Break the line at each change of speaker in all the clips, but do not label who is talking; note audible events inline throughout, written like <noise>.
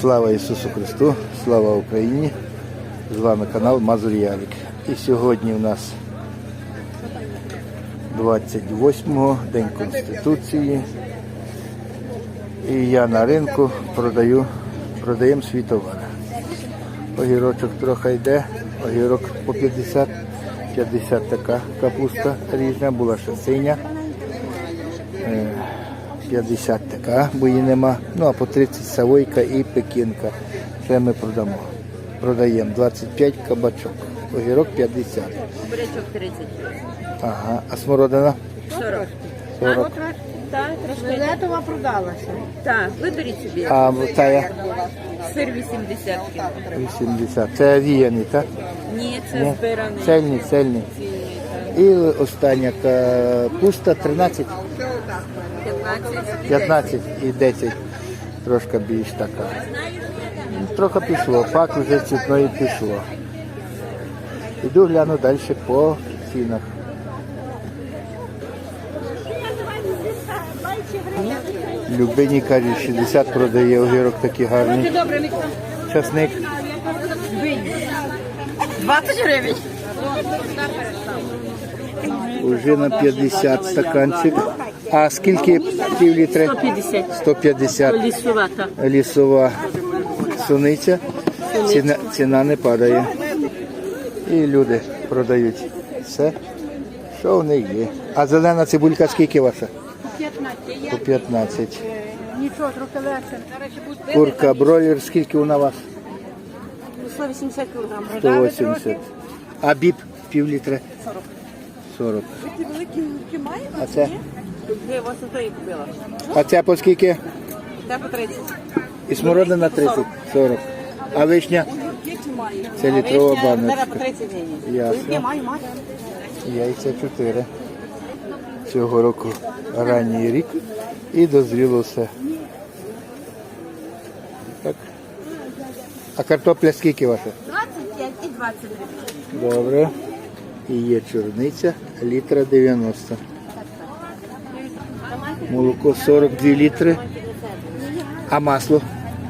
Слава Ісусу Христу, слава Україні! З вами канал Мазур Ярик. І сьогодні у нас 28-го, День Конституції. І я на ринку продаю, продаємо свій товар. Огірочок трохи йде, огірок по 50, 50 така капуста різна, була ще синя. Е, 50 така, бо її нема. Ну а по 30 савойка і пекінка. Це ми продамо. Продаємо 25 кабачок. Огірок 50.
Бурячок 30.
Ага. А смородина
40.
40.
Так, трошки.
Фіолетова продалася.
Так, виберіть собі.
А тая
Сир 80.
80. Це віяний, так?
Ні, це
Ні.
збираний.
Цельний, цельний. І остання капуста 13,
15.
15 і 10. Трошки більш така. Трохи пішло, факт вже цвітної пішло. Іду гляну далі по цінах. Любині кажуть, 60 продає огірок такий гарний. Часник
20 гривень.
уже на 50 стаканчик. А скільки пів літри?
150.
150.
Лісувата.
лісова суниця, ціна, ціна не падає. І люди продають все, що в них є. А зелена цибулька скільки ваша?
15.
По 15.
Нічого, трохи легше.
Курка бройлер, скільки вона у вас?
180 кг.
180. А біб пів літри? 40. 40. А це?
Купила.
А це по скільки?
Це по 30.
І смородина 30, 40. А вишня? Це літрова баночка.
по 30 гривень.
Ясно. Яйця 4. Цього року ранній рік і дозріло все. Так. А картопля скільки ваша?
25 і 20 гривень.
Добре. І є чорниця, літра 90. Молоко 42 літри. А масло?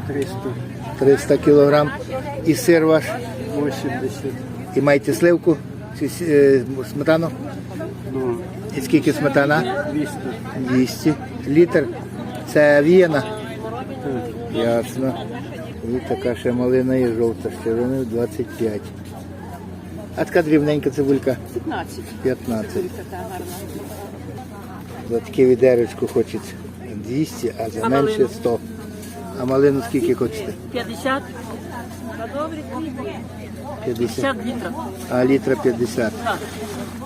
300. 300 кілограм. І сир ваш? 80. І маєте сливку? Е, сметану? І скільки сметана? 200. 200. Літр. Це віяна? Ясно. І така ще малина є жовта, червоною 25. А така дрібненька цибулька?
15.
15. За таке відеречко хочеться 200, а за менше 100. А малину скільки хочете?
50.
50.
50 літрів.
А літра 50.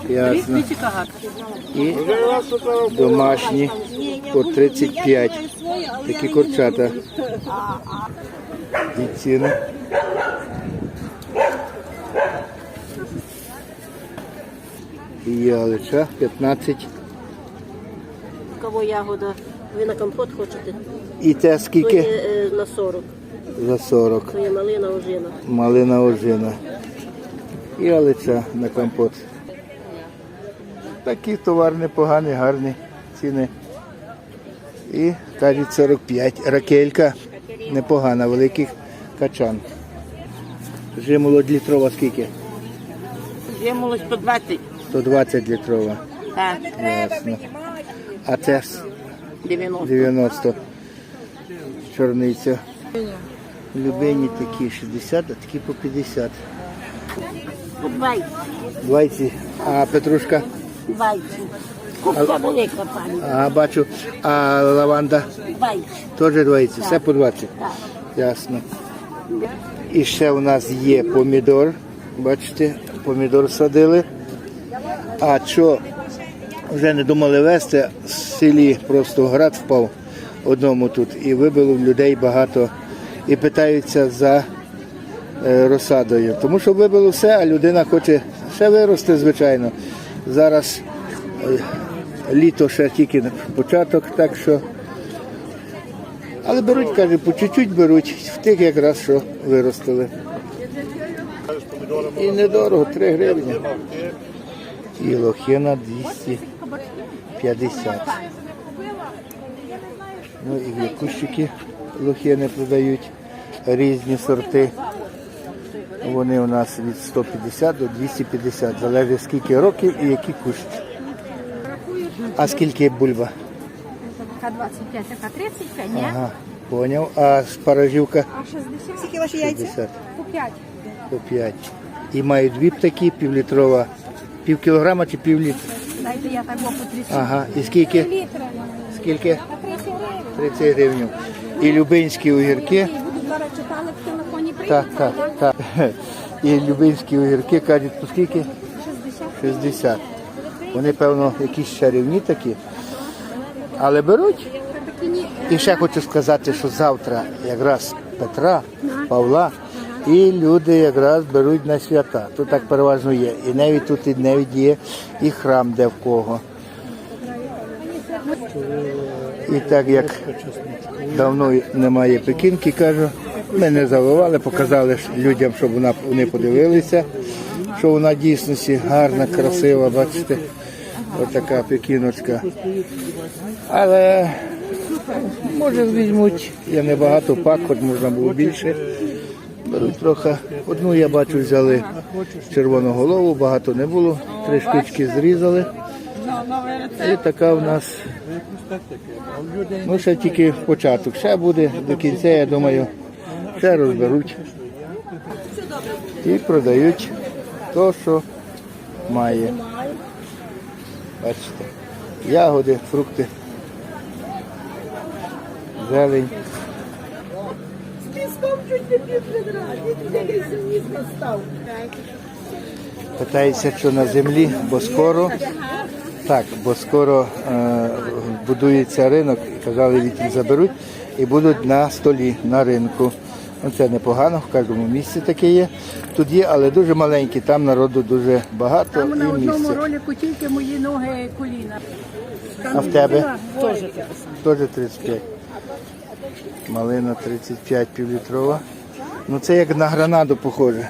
Ясно. І домашні по 35. Такі курчата. І ціни. І ялича 15.
Кого ягода? Ви на компот хочете?
І те
То є
скільки?
е, на 40.
За 40.
То є малина ожина.
Малина ожина. І алиця на компот. Такий товар непоганий, гарні ціни. І кажуть 45. Ракелька непогана, великий качан. Жимолодь літрова скільки?
Є молодь по 20.
120 літрова.
Так.
Ясно. А це
90.
90. Чорниця. Любині такі 60, а такі по 50.
По 20.
20. А петрушка?
20. Купка велика, пані.
А, бачу. А лаванда
20.
теж 20, все по 20. Ясно. І ще у нас є помідор. Бачите, помідор садили. А що вже не думали вести, в селі просто град впав одному тут і вибило людей багато і питаються за е, розсадою. Тому що вибило все, а людина хоче ще вирости, звичайно. Зараз е, літо ще тільки початок, так що. Але беруть, каже, по чуть-чуть беруть, в тих якраз що виростили. І недорого, 3 гривні. І лохина 250. Ну і кущики лохини продають. різні сорти. Вони у нас від 150 до 250, залежить скільки років і які кущ. А скільки бульба?
Така 25, така 35, ні?
Ага, поняв. А спаражівка
А 60? Скільки ваші яйця? По 5.
по 5. І мають дві птаки, півлітрова, пів кілограма чи пів літра.
Дайте я так по 30
Ага, і скільки?
літра.
Скільки?
30 гривень.
І любинські огірки.
Читали в телефоні
Так, так, так. <laughs> І любинські огірки кажуть, по скільки?
60.
60. Вони, певно, якісь чарівні такі. Але беруть. І ще хочу сказати, що завтра якраз Петра, Павла, і люди якраз беруть на свята. Тут так переважно є. І навіть тут і навіть є і храм, де в кого. І так як давно немає пекінки, кажу, ми не заливали, показали людям, щоб вона, вони подивилися, що вона дійсності гарна, красива, бачите, отака пекіночка. Але може візьмуть, я не багато пак, хоч можна було більше. Беруть трохи. Одну я бачу, взяли червону голову, багато не було. Три штучки зрізали. І така в нас. Ну, ще тільки початок. Ще буде до кінця, я думаю, ще розберуть. І продають то, що має. Бачите. Ягоди, фрукти, зелень. Питається, що на землі, бо скоро, так, бо скоро е, будується ринок, казали, відтіль заберуть і будуть на столі, на ринку. Ну, це непогано, в кожному місці таке є. Тут є, але дуже маленькі, там народу дуже багато
Там на
і
одному
місця.
ролику тільки мої ноги коліна.
А в тебе?
Теж
35. Малина 35 півлітрова. Ну це як на гранаду похоже.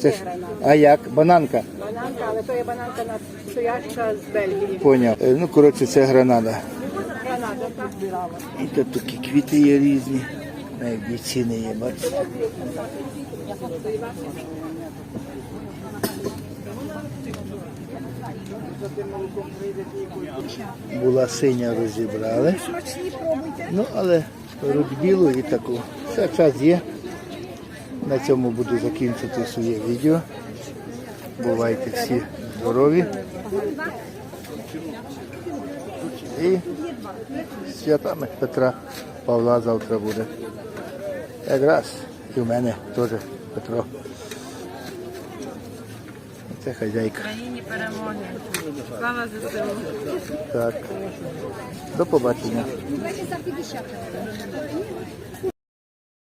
Це ж, а як? Бананка?
бананка, але то є бананка настояща з Бельгії.
Поняв. Е, Ну, коротше, це гранада.
Гранада, так.
І тут такі квіти є різні. Навіть і ціни є, бачите. Була синя розібрали. Ну, але білу і таку. Все, час є. На цьому буду закінчити своє відео. Бувайте всі здорові. І святами Петра Павла завтра буде. Якраз і в мене теж Петро. Це хазяйка.
Країні перемоги. Слава ЗСУ.
Так. До побачення.
Давайте за 50.